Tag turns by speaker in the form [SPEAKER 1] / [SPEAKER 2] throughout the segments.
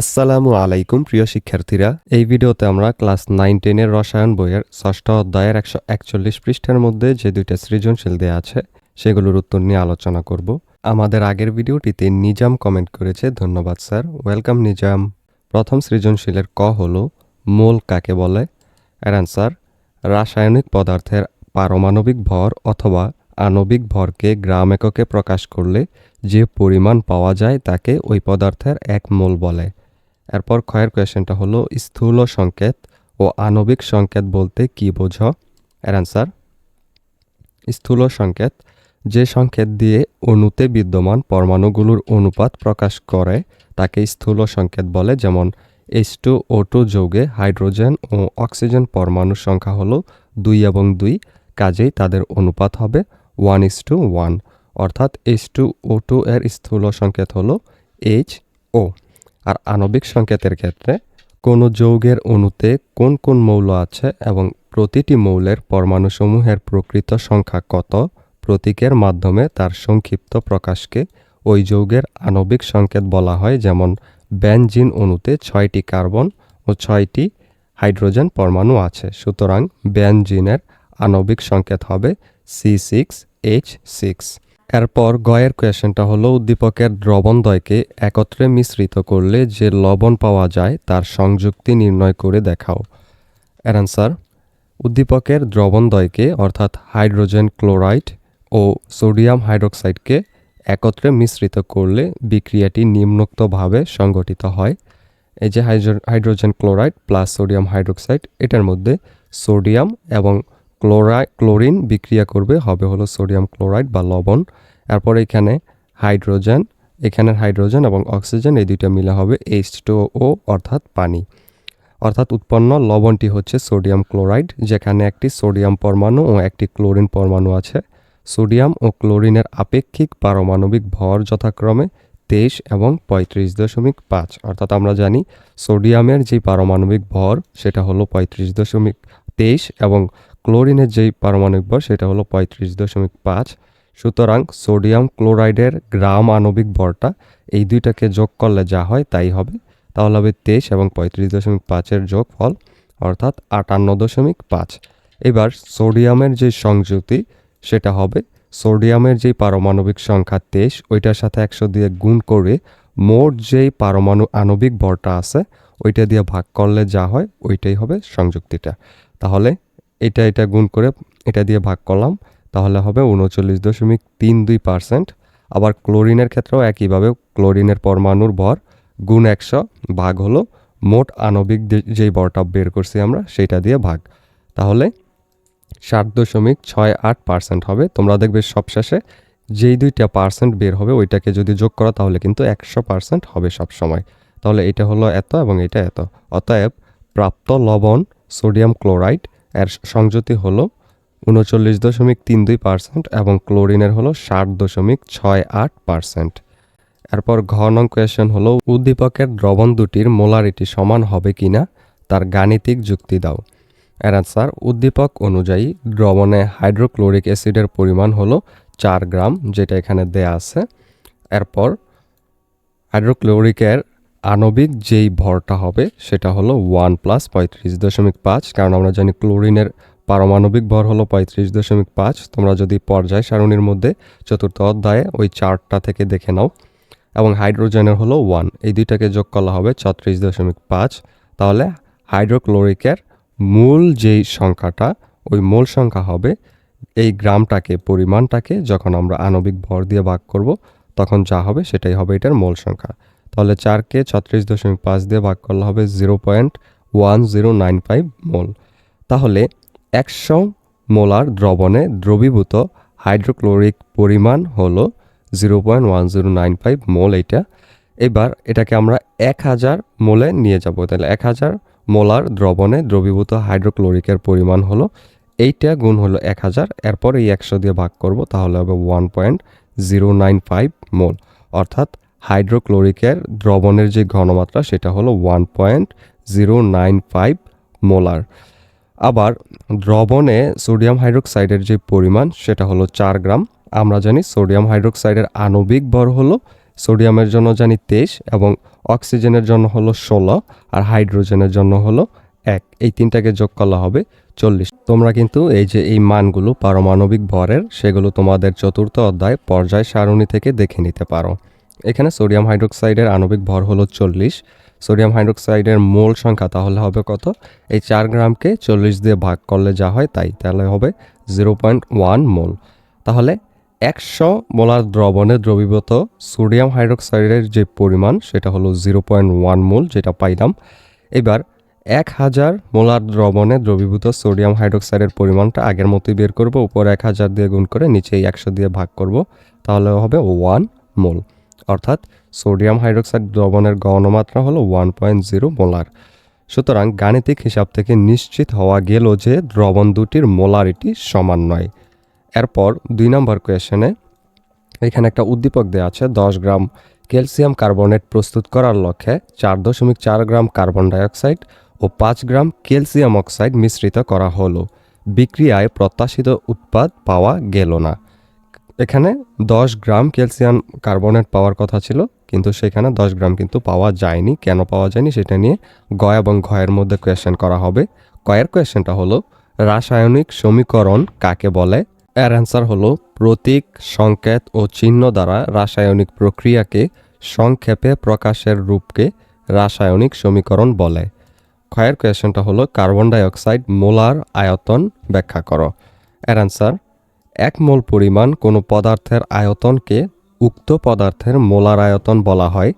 [SPEAKER 1] আসসালামু আলাইকুম, প্রিয় শিক্ষার্থীরা। এই ভিডিওতে আমরা ক্লাস নাইন টেনের রসায়ন বইয়ের ষষ্ঠ অধ্যায়ের একশো একচল্লিশ পৃষ্ঠার মধ্যে যে দুইটা সৃজনশীল দেয়া আছে, সেগুলোর উত্তর নিয়ে আলোচনা করব। আমাদের আগের ভিডিওটিতে নিজাম কমেন্ট করেছে, ধন্যবাদ স্যার। ওয়েলকাম নিজাম। প্রথম সৃজনশীলের ক হলো, মোল কাকে বলে? এর অ্যান্সার, রাসায়নিক পদার্থের পারমাণবিক ভর অথবা আণবিক ভরকে গ্রাম এককে প্রকাশ করলে যে পরিমাণ পাওয়া যায় তাকে ওই পদার্থের এক মোল বলে। এরপর ক্ষয়ের কোয়েশ্চেনটা হলো, স্থূল সংকেত ও আণবিক সংকেত বলতে কি বোঝো? এর অ্যান্সার স্থূল সংকেত, যে সংকেত দিয়ে অণুতে বিদ্যমান পরমাণুগুলোর অনুপাত প্রকাশ করে, তাকে স্থূল সংকেত বলে। যেমন এইচ টু ও টু যৌগে হাইড্রোজেন ও অক্সিজেন পরমাণুর সংখ্যা হলো দুই এবং দুই, কাজেই তাদের অনুপাত হবে ওয়ান ইস টু ওয়ান অর্থাৎ এইচ টু ও টু এর স্থূল সংকেত হলো এইচ ও আর আণবিক সংকেতের ক্ষেত্রে কোনো যৌগের অণুতে কোন কোন মৌল আছে এবং প্রতিটি মৌলের পরমাণুসমূহের প্রকৃত সংখ্যা কত, প্রতীকের মাধ্যমে তার সংক্ষিপ্ত প্রকাশকে ওই যৌগের আণবিক সংকেত বলা হয়, যেমন বেনজিন অণুতে ছয়টি কার্বন ও ছয়টি হাইড্রোজেন পরমাণু আছে। সুতরাং বেনজিনের আণবিক সংকেত হবে সি সিক্স এইচ সিক্স এরপর গয়ের কোয়েশনটা হলো, উদ্দীপকের দ্রবণদ্বয়কে একত্রে মিশ্রিত করলে যে লবণ পাওয়া যায় তার সংযুক্তি নির্ণয় করে দেখাও। এর অ্যান্সার উদ্দীপকের দ্রবণদ্বয়কে অর্থাৎ হাইড্রোজেন ক্লোরাইড ও সোডিয়াম হাইড্রোক্সাইডকে একত্রে মিশ্রিত করলে বিক্রিয়াটি নিম্নোক্তভাবে সংগঠিত হয়। এই যে hydrogen chloride plus sodium hydroxide, এটার মধ্যে সোডিয়াম এবং ক্লোরাই, ক্লোরিন বিক্রিয়া করবে, হবে হলো সোডিয়াম ক্লোরাইড বা লবণ। এরপর এখানে হাইড্রোজেন এখানের হাইড্রোজেন এবং অক্সিজেন এই দুইটা মিলে হবে এইচ টু ও অর্থাৎ পানি। অর্থাৎ উৎপন্ন লবণটি হচ্ছে সোডিয়াম ক্লোরাইড, যেখানে একটি সোডিয়াম পরমাণু ও একটি ক্লোরিন পরমাণু আছে। সোডিয়াম ও ক্লোরিনের আপেক্ষিক পারমাণবিক ভর যথাক্রমে তেইশ এবং পঁয়ত্রিশ দশমিক পাঁচ। অর্থাৎ আমরা জানি সোডিয়ামের যে পারমাণবিক ভর, সেটা হলো পঁয়ত্রিশ দশমিক তেইশ এবং ক্লোরিনের যেই পারমাণবিক ভর সেটা হলো পঁয়ত্রিশ দশমিক পাঁচ। সুতরাং সোডিয়াম ক্লোরাইডের গ্রাম আণবিক ভরটা এই দুইটাকে যোগ করলে যা হয় তাই হবে। তাহলে হবে তেইশ এবং পঁয়ত্রিশ দশমিক পাঁচের যোগফল অর্থাৎ আটান্ন দশমিক পাঁচ। এবার সোডিয়ামের যে সংযুতি সেটা হবে সোডিয়ামের যেই পারমাণবিক সংখ্যা তেইশ, ওইটার সাথে একশো দিয়ে গুণ করে মোট যেই পারমাণু আণবিক ভরটা আছে, ওইটা দিয়ে ভাগ করলে যা হয়, ওইটাই হবে সংযুক্তিটা। তাহলে এটা এটা গুণ করে এটা দিয়ে ভাগ করলাম, তাহলে হবে উনচল্লিশ দশমিক তিন দুই পার্সেন্ট। আবার ক্লোরিনের ক্ষেত্রেও একইভাবে ক্লোরিনের পরমাণুর ভর গুণ একশো ভাগ হলো মোট আণবিক যেই ভরটা বের করছি আমরা, সেটা দিয়ে ভাগ। তাহলে সাত দশমিক ছয় আট পার্সেন্ট হবে। তোমরা দেখবে সবশেষে যেই দুইটা পার্সেন্ট বের হবে, ওইটাকে যদি যোগ করো, তাহলে কিন্তু একশো পার্সেন্ট হবে সব সময় তাহলে এটা হলো এত এবং এটা এত। অতএব প্রাপ্ত লবণ সোডিয়াম ক্লোরাইড এর সংযুতি হলো উনচল্লিশ দশমিক তিন দুই পার্সেন্ট এবং ক্লোরিনের হলো ষাট দশমিক ছয় আট পার্সেন্ট। এরপর ঘ নং কোয়েশন হলো, উদ্দীপকের দ্রবণ দুটির মোলারিটি সমান হবে কিনা তার গাণিতিক যুক্তি দাও। এর অ্যান্সার উদ্দীপক অনুযায়ী দ্রবণে হাইড্রোক্লোরিক অ্যাসিডের পরিমাণ হলো চার গ্রাম, যেটা এখানে দেয়া আছে। এরপর হাইড্রোক্লোরিকের আণবিক যেই ভরটা হবে, সেটা হলো ওয়ান প্লাস পঁয়ত্রিশ দশমিক পাঁচ, কারণ আমরা জানি ক্লোরিনের পারমাণবিক ভর হলো পঁয়ত্রিশ দশমিক পাঁচ। তোমরা যদি পর্যায় সারণীর মধ্যে চতুর্থ অধ্যায়ে ওই চার্টটা থেকে দেখে নাও। এবং হাইড্রোজেনের হলো ওয়ান, এই দুইটাকে যোগ করা হবে ছত্রিশ দশমিক পাঁচ। তাহলে হাইড্রোক্লোরিকের মূল যেই সংখ্যাটা, ওই মূল সংখ্যা হবে এই গ্রামটাকে, পরিমাণটাকে যখন আমরা আণবিক ভর দিয়ে ভাগ করব, তখন যা হবে সেটাই হবে এটার মূল সংখ্যা। তাহলে চারকে ছত্রিশ দশমিক পাঁচ দিয়ে ভাগ করলে হবে zero point one zero nine five mole. তাহলে একশো মোলার দ্রবণে দ্রবীভূত হাইড্রোক্লোরিক পরিমাণ হলো zero point one zero nine five mole এইটা। এবার এটাকে আমরা এক হাজার মোলে নিয়ে যাব। তাহলে এক হাজার মোলার দ্রবণে দ্রবীভূত হাইড্রোক্লোরিকের পরিমাণ হলো এইটা গুণ হলো এক হাজার। এরপর এই একশো দিয়ে ভাগ করব, তাহলে হবে one point zero nine five mole. অর্থাৎ হাইড্রোক্লোরিকের দ্রবণের যে ঘনমাত্রা, সেটা হলো one point zero nine five molar আবার দ্রবণে সোডিয়াম হাইড্রোক্সাইডের যে পরিমাণ, সেটা হলো চার গ্রাম। আমরা জানি সোডিয়াম হাইড্রোক্সাইডের আণবিক ভর হলো সোডিয়ামের জন্য জানি তেইশ এবং অক্সিজেনের জন্য হলো ষোলো আর হাইড্রোজেনের জন্য হলো এক। এই তিনটাকে যোগ করলে হবে চল্লিশ। তোমরা কিন্তু এই যে এই মানগুলো পারমাণবিক ভরের, সেগুলো তোমাদের চতুর্থ অধ্যায় পর্যায় সারণী থেকে দেখে নিতে পারো। এখানে সোডিয়াম হাইড্রোক্সাইডের আণবিক ভর হলো চল্লিশ। সোডিয়াম হাইড্রোক্সাইডের মোল সংখ্যা তাহলে হবে কত? এই চার গ্রামকে চল্লিশ দিয়ে ভাগ করলে যা হয় তাই, তাহলে হবে জিরো পয়েন্ট ওয়ান মোল। তাহলে একশো মোলার দ্রবণে দ্রবীভূত সোডিয়াম হাইড্রোক্সাইডের যে পরিমাণ, সেটা হলো জিরো পয়েন্ট ওয়ান মোল যেটা পাইলাম। এবার এক হাজার মোলার দ্রবণে দ্রবীভূত সোডিয়াম হাইড্রোক্সাইডের পরিমাণটা আগের মতোই বের করব, উপর এক হাজার দিয়ে গুণ করে নিচে একশো দিয়ে ভাগ করব, তাহলে হবে ওয়ান মোল। অর্থাৎ সোডিয়াম হাইড্রোক্সাইড দ্রবণের গণমাত্রা হলো ওয়ান পয়েন্ট জিরো মোলার। সুতরাং গাণিতিক হিসাব থেকে নিশ্চিত হওয়া গেল যে দ্রবণ দুটির মোলারিটি সমান নয়। এরপর দুই নম্বর কোয়েশনে এখানে একটা উদ্দীপক দেওয়া আছে, দশ গ্রাম ক্যালসিয়াম কার্বনেট প্রস্তুত করার লক্ষ্যে চার দশমিক চার গ্রাম কার্বন ডাইঅক্সাইড ও পাঁচ গ্রাম ক্যালসিয়াম অক্সাইড মিশ্রিত করা হলো। বিক্রিয়ায় প্রত্যাশিত উৎপাদ পাওয়া গেল না। এখানে দশ গ্রাম ক্যালসিয়াম কার্বনেট পাওয়ার কথা ছিল, কিন্তু সেখানে দশ গ্রাম কিন্তু পাওয়া যায়নি। কেন পাওয়া যায়নি সেটা নিয়ে গ এবং ঘয়ের মধ্যে কোয়েশ্চেন করা হবে। কয়ের কোয়েশ্চেনটা হলো, রাসায়নিক সমীকরণ কাকে বলে? এর অ্যান্সার হলো, প্রতীক, সংকেত ও চিহ্ন দ্বারা রাসায়নিক প্রক্রিয়াকে সংক্ষেপে প্রকাশের রূপকে রাসায়নিক সমীকরণ বলে। ক্ষয়ের কোয়েশ্চেনটা হলো, কার্বন ডাইঅক্সাইড মোলার আয়তন ব্যাখ্যা করো। এর অ্যান্সার এক মোল পরিমাণ কোনো পদার্থের আয়তনকে উক্ত পদার্থের মোলার আয়তন বলা হয়।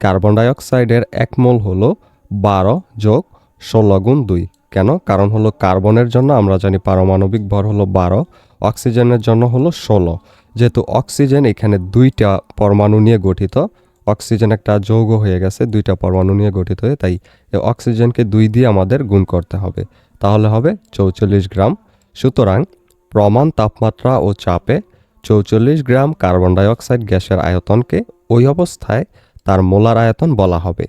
[SPEAKER 1] কার্বন ডাইঅক্সাইডের এক মোল হলো বারো যোগ ষোলো গুণ দুই। কেন? কারণ হলো কার্বনের জন্য আমরা জানি পারমাণবিক ভর হলো বারো, অক্সিজেনের জন্য হলো ষোলো। যেহেতু অক্সিজেন এখানে দুইটা পরমাণু নিয়ে গঠিত, অক্সিজেন একটা যৌগ হয়ে গেছে, দুইটা পরমাণু নিয়ে গঠিত হয়ে, তাই অক্সিজেনকে দুই দিয়ে আমাদের গুণ করতে হবে। তাহলে হবে চৌচল্লিশ গ্রাম। সুতরাং প্রমাণ তাপমাত্রা ও চাপে চৌচল্লিশ গ্রাম কার্বন ডাইঅক্সাইড গ্যাসের আয়তনকে ওই অবস্থায় তার মোলার আয়তন বলা হবে।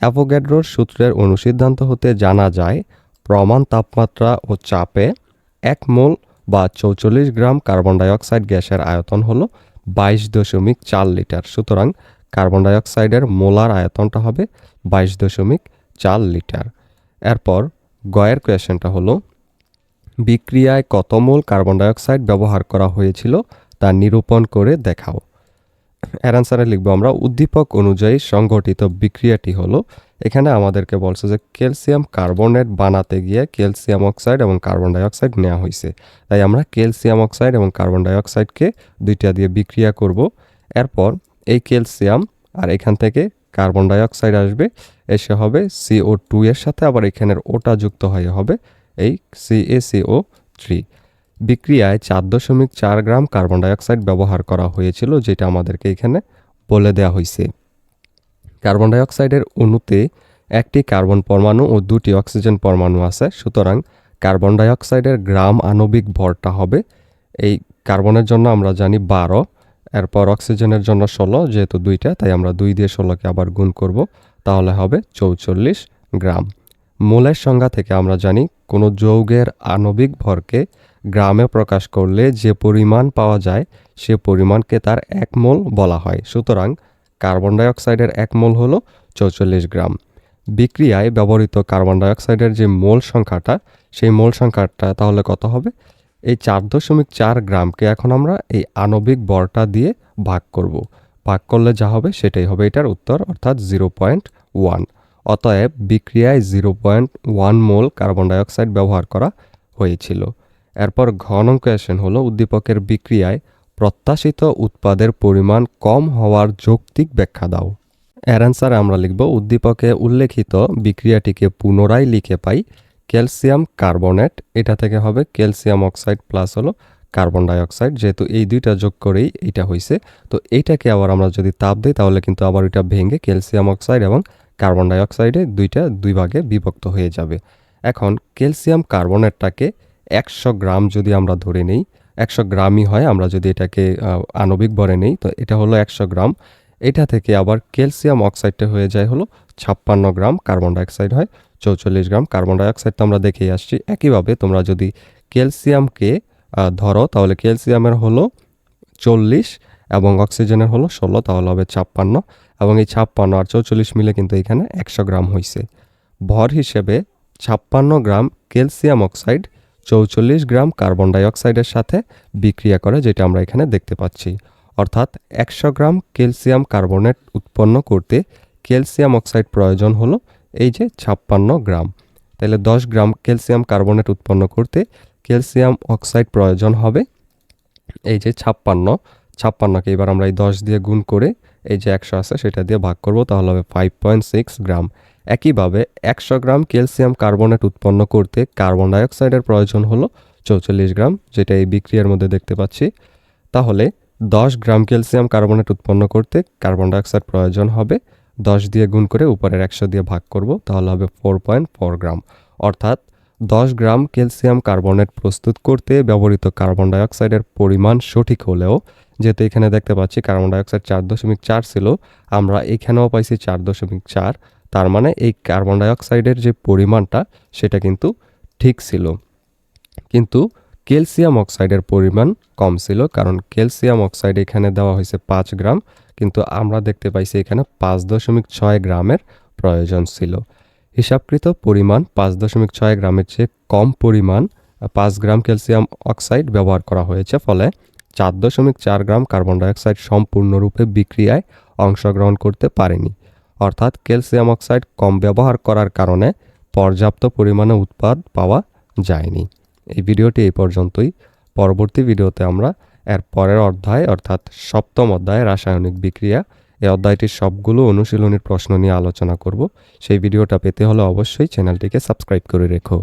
[SPEAKER 1] অ্যাভোগ্যাড্রোর সূত্রের অনুসিদ্ধান্ত হতে জানা যায়, প্রমাণ তাপমাত্রা ও চাপে এক মোল বা চৌচল্লিশ গ্রাম কার্বন ডাইঅক্সাইড গ্যাসের আয়তন হল বাইশ দশমিক চার লিটার। সুতরাং কার্বন ডাইঅক্সাইডের মোলার আয়তনটা হবে বাইশ দশমিক চার লিটার। এরপর গয়ের কোয়েশনটা হলো বিক্রিয়ায় কত মোল কার্বন ডাইঅক্সাইড ব্যবহার করা হয়েছিল তা নিরূপণ করে দেখাও। এর অ্যান্সারে লিখব আমরা, উদ্দীপক অনুযায়ী সংগঠিত বিক্রিয়াটি হলো, এখানে আমাদেরকে বলছে যে ক্যালসিয়াম কার্বনেট বানাতে গিয়ে ক্যালসিয়াম অক্সাইড এবং কার্বন ডাইঅক্সাইড নেওয়া হয়েছে। তাই আমরা ক্যালসিয়াম অক্সাইড এবং কার্বন ডাইঅক্সাইডকে দুইটা দিয়ে বিক্রিয়া করব। এরপর এই ক্যালসিয়াম আর এখান থেকে কার্বন ডাইঅক্সাইড আসবে, এসে হবে সিও টু এর সাথে, আবার এখানের ওটা যুক্ত হয়ে হবে এই সিএসিও থ্রি বিক্রিয়ায় চার দশমিক চার গ্রাম কার্বন ডাইঅক্সাইড ব্যবহার করা হয়েছিল, যেটা আমাদেরকে এখানে বলে দেওয়া হয়েছে। কার্বন ডাইঅক্সাইডের অণুতে একটি কার্বন পরমাণু ও দুটি অক্সিজেন পরমাণু আছে, সুতরাং কার্বন ডাইঅক্সাইডের গ্রাম আণবিক ভরটা হবে। এই কার্বনের জন্য আমরা জানি বারো, এরপর অক্সিজেনের জন্য ষোলো, যেহেতু দুইটা, তাই আমরা দুই দিয়ে ষোলোকে আবার গুণ করব, তাহলে হবে চৌচল্লিশ গ্রাম। মোলের সংজ্ঞা থেকে আমরা জানি, কোনো যৌগের আণবিক ভরকে গ্রামে প্রকাশ করলে যে পরিমাণ পাওয়া যায়, সে পরিমাণকে তার এক মোল বলা হয়। সুতরাং কার্বন ডাইঅক্সাইডের এক মোল হল চৌচল্লিশ গ্রাম। বিক্রিয়ায় ব্যবহৃত কার্বন ডাইঅক্সাইডের যে মোল সংখ্যাটা, সেই মোল সংখ্যাটা তাহলে কত হবে? এই চার দশমিক চার গ্রামকে এখন আমরা এই আণবিক বরটা দিয়ে ভাগ করব। ভাগ করলে যা হবে সেটাই হবে এটার উত্তর, অর্থাৎ জিরো পয়েন্ট ওয়ান। অতএব বিক্রিয়ায় zero point one mole carbon dioxide ব্যবহার করা হয়েছিল। এরপর ঘন কোয়েশন হলো উদ্দীপকের বিক্রিয়ায় প্রত্যাশিত উৎপাদের পরিমাণ কম হওয়ার যৌক্তিক ব্যাখ্যা দাও। এর অ্যান্সারে আমরা লিখব, উদ্দীপকে উল্লেখিত বিক্রিয়াটিকে পুনরায় লিখে পাই ক্যালসিয়াম কার্বনেট। এটা থেকে হবে ক্যালসিয়াম অক্সাইড প্লাস হলো কার্বন ডাইঅক্সাইড, যেহেতু এই দুইটা যোগ করেই এটা হয়েছে তো এইটাকে আবার আমরা যদি তাপ দিই, তাহলে কিন্তু আবার এটা ভেঙে ক্যালসিয়াম অক্সাইড এবং কার্বন ডাইঅক্সাইডে দুইটা দুই ভাগে বিভক্ত হয়ে যাবে। এখন ক্যালসিয়াম কার্বনেটটাকে একশো গ্রাম যদি আমরা ধরে নেই, একশো গ্রামই হয়, আমরা যদি এটাকে আণবিক ভরে নেই, তো এটা হলো একশো গ্রাম। এটা থেকে আবার ক্যালসিয়াম অক্সাইডটা হয়ে যায় হলো ছাপ্পান্ন গ্রাম কার্বন ডাইঅক্সাইড হয়, চৌচল্লিশ গ্রাম কার্বন ডাইঅক্সাইড তো আমরা দেখেই আসছি। একইভাবে তোমরা যদি ক্যালসিয়ামকে ধরো, তাহলে ক্যালসিয়ামের হলো চল্লিশ এবং অক্সিজেনের হলো ষোলো, তাহলে হবে ছাপ্পান্ন। এবং এই ছাপ্পান্ন আর চৌচল্লিশ মিলে কিন্তু এখানে একশো গ্রাম হয়েছে ভর হিসেবে ছাপ্পান্ন গ্রাম ক্যালসিয়াম অক্সাইড চৌচল্লিশ গ্রাম কার্বন ডাইঅক্সাইডের সাথে বিক্রিয়া করে, যেটা আমরা এখানে দেখতে পাচ্ছি। অর্থাৎ একশো গ্রাম ক্যালসিয়াম কার্বনেট উৎপন্ন করতে ক্যালসিয়াম অক্সাইড প্রয়োজন হলো এই যে ছাপ্পান্ন গ্রাম। তাহলে দশ গ্রাম ক্যালসিয়াম কার্বনেট উৎপন্ন করতে ক্যালসিয়াম অক্সাইড প্রয়োজন হবে এই যে ছাপ্পান্ন। ছাপ্পান্নকে এবার আমরা এই দশ দিয়ে গুণ করে এই যে একশো আছে, সেটা দিয়ে ভাগ করব, তাহলে হবে ফাইভ পয়েন্ট সিক্স গ্রাম। একইভাবে একশো গ্রাম ক্যালসিয়াম কার্বনেট উৎপন্ন করতে কার্বন ডাইঅক্সাইডের প্রয়োজন হলো চৌচল্লিশ গ্রাম, যেটা এই বিক্রিয়ার মধ্যে দেখতে পাচ্ছি। তাহলে দশ গ্রাম ক্যালসিয়াম কার্বনেট উৎপন্ন করতে কার্বন ডাইঅক্সাইড প্রয়োজন হবে, দশ দিয়ে গুণ করে উপরের একশো দিয়ে ভাগ করব, তাহলে হবে ফোর পয়েন্ট ফোর গ্রাম। অর্থাৎ দশ গ্রাম ক্যালসিয়াম কার্বনেট প্রস্তুত করতে ব্যবহৃত কার্বন ডাইঅক্সাইডের পরিমাণ সঠিক হলেও যেহেতু এখানে দেখতে পাচ্ছি কার্বন ডাইঅক্সাইড চার দশমিক চার ছিল, আমরা এখানেও পাইছি চার দশমিক চার। তার মানে এই কার্বন ডাইঅক্সাইডের যে পরিমাণটা, সেটা কিন্তু ঠিক ছিল। কিন্তু ক্যালসিয়াম অক্সাইডের পরিমাণ কম ছিল, কারণ ক্যালসিয়াম অক্সাইড এখানে দেওয়া হয়েছে পাঁচ গ্রাম, কিন্তু আমরা দেখতে পাইছি এখানে পাঁচ দশমিক ছয় গ্রামের প্রয়োজন ছিল। হিসাবকৃত পরিমাণ পাঁচ দশমিক ছয় গ্রামের চেয়ে কম পরিমাণ পাঁচ গ্রাম ক্যালসিয়াম অক্সাইড ব্যবহার করা হয়েছে, ফলে চার দশমিক চার গ্রাম কার্বন ডাইঅক্সাইড সম্পূর্ণরূপে বিক্রিয়ায় অংশগ্রহণ করতে পারেনি। অর্থাৎ ক্যালসিয়াম অক্সাইড কম ব্যবহার করার কারণে পর্যাপ্ত পরিমাণে উৎপাদ পাওয়া যায়নি। এই ভিডিওটি এই পর্যন্তই। পরবর্তী ভিডিওতে আমরা এর পরের অধ্যায় অর্থাৎ সপ্তম অধ্যায় রাসায়নিক বিক্রিয়া, এই অধ্যায়টির সবগুলো অনুশীলনীর প্রশ্ন নিয়ে আলোচনা করব। সেই ভিডিওটা পেতে হলে অবশ্যই চ্যানেলটিকে সাবস্ক্রাইব করে রেখো।